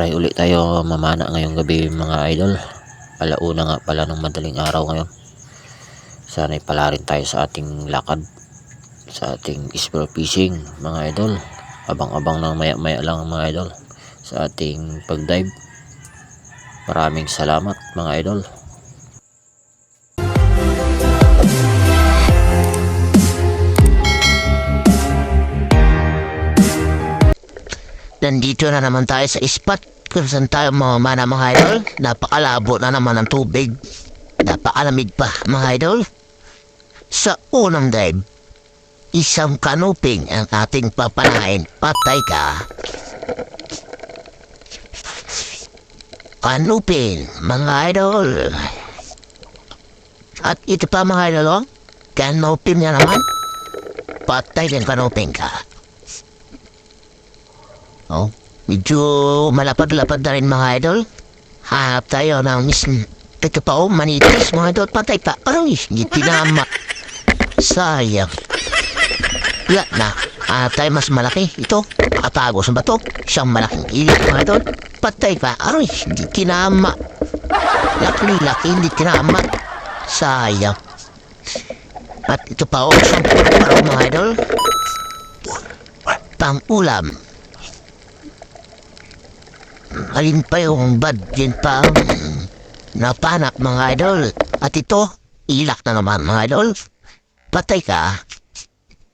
try ulit tayo mamana ngayong gabi mga idol. Alauna nga pala ng madaling araw ngayon. Sana'y pala rin tayo sa ating lakad sa ating spear fishing mga idol. Abang abang ng maya maya lang mga idol sa ating pag dive maraming salamat mga idol Nandito na naman tayo sa spot kung saan tayo mamamana mga idol. Napakalabo na naman ng tubig. Napakalamig pa mga idol. Sa unang dive, isang kanuping ang ating papanain. Patay ka. Kanuping, mga idol. At ito pa mga idol, oh. kanuping na naman. Patay din kanuping ka. Oh, medyo malapad-lapad na rin mga idol. Hanap tayo ng mis... Ito pa oh, manitis mga idol. Patay pa. Aray, hindi tinama. Sayang. Wala na. Hanap tayo mas malaki. Ito, nakatago sa bato. Siyang malaking ilik mga idol. Patay pa. Aray, hindi tinama. Laki-laki, hindi tinama. Sayang. At ito pa oh, isang puro mga idol. Pang-ulam. Alin pa yung bad din pa napanak mga idol. At ito, ilak na naman mga idol. Patay ka.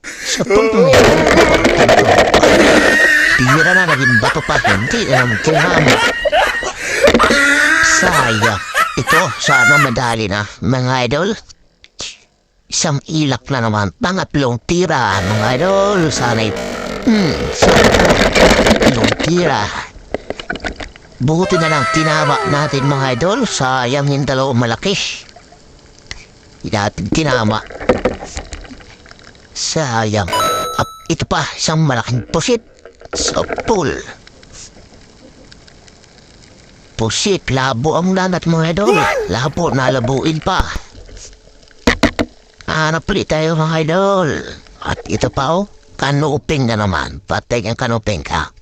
Sa puntong ito, tira na naging bato pa, hindi na naman kinama. Sayang. Ito, sana madali na mga idol. Isang ilak na naman. Pangatlong tira mga idol. Sana'y... Hmm, sana pangatlong tira. Buti na lang tinama natin mga idol. Sayang yung dalawang malaki. Hindi natin tinama. Sayang. At ito pa, isang malaking pusit sa pool. Pusit, labo ang lanat mga idol. Labo, nalabuin pa. Hanap ulit tayo mga idol. At ito pa oh, kanuping na naman. Patay ang kanuping ka.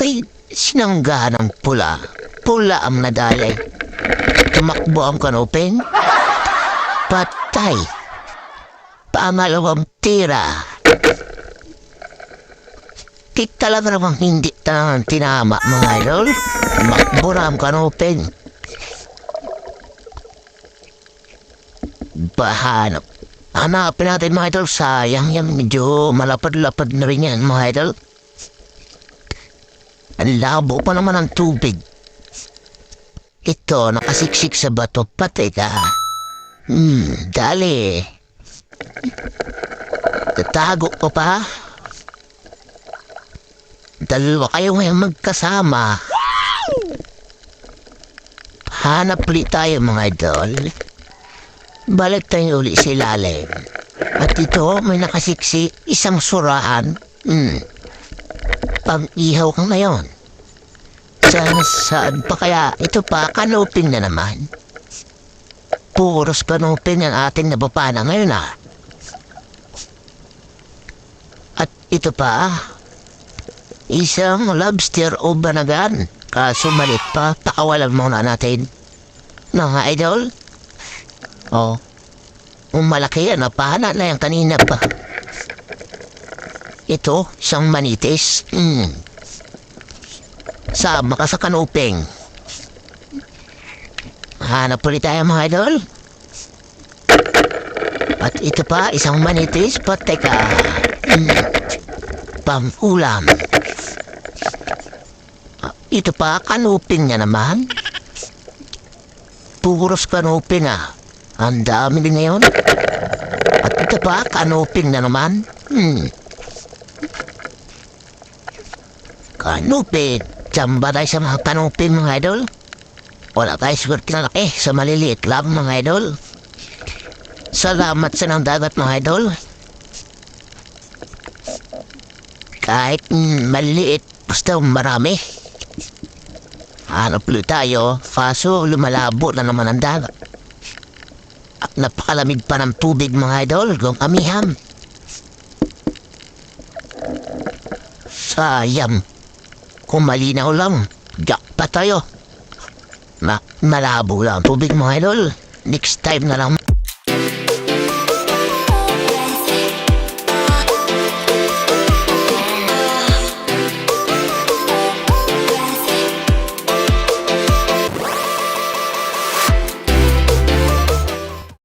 Tay, sinangga ng pula. Pula ang nadalay. Tumakbo ang kanuping. Patay. Pangalawang tira. Di talaga namang hindi tanang tinama, mga idol. Tumakbo na ang kanuping. Bahanap. Hanapin natin mga idol. Sayang yan. Medyo malapad-lapad na rin yan, mga idol. Ang labo pa naman ang tubig. Ito, nakasiksik sa bato. Patay ka. Hmm, dali. Tatago ko pa. Dalawa kayo ngayon magkasama. Hanap ulit tayo mga idol. Balik tayo uli sa ilalim. At ito, may nakasiksi isang surahan. Hmm pang-ihaw ka ngayon. Saan, saan pa kaya? Ito pa, kanuping na naman. Puros kanuping ang ating nabapana ngayon ah. At ito pa, isang lobster o banagan. Kaso malit pa, pakawalan muna natin. Mga idol? Oh, malaki yan, napahana na yan kanina pa. Ito, isang manitis. Ka sa kanuping. Hanap ulit tayo mga idol. At ito pa, isang manitis. Patay ka. Hmm. Pang-ulam. Ah, Ito pa, kanuping niya naman. Puros kanuping ah. Ang dami din ngayon. At ito pa, kanuping na naman. Hmm. Kanupin. Tsamba tayo sa mga kanupin mga idol. Wala tayo swerte na laki sa maliliit lang mga idol. Salamat sa ng dagat mga idol. Kahit mm, maliliit, basta marami. Hanap ulit tayo, kaso lumalabo na naman ang dagat. At napakalamig pa ng tubig mga idol, kung amiham. Sayang. Kung malinaw lang, jack pa tayo. Ma malabo lang ang tubig mga idol. Next time na lang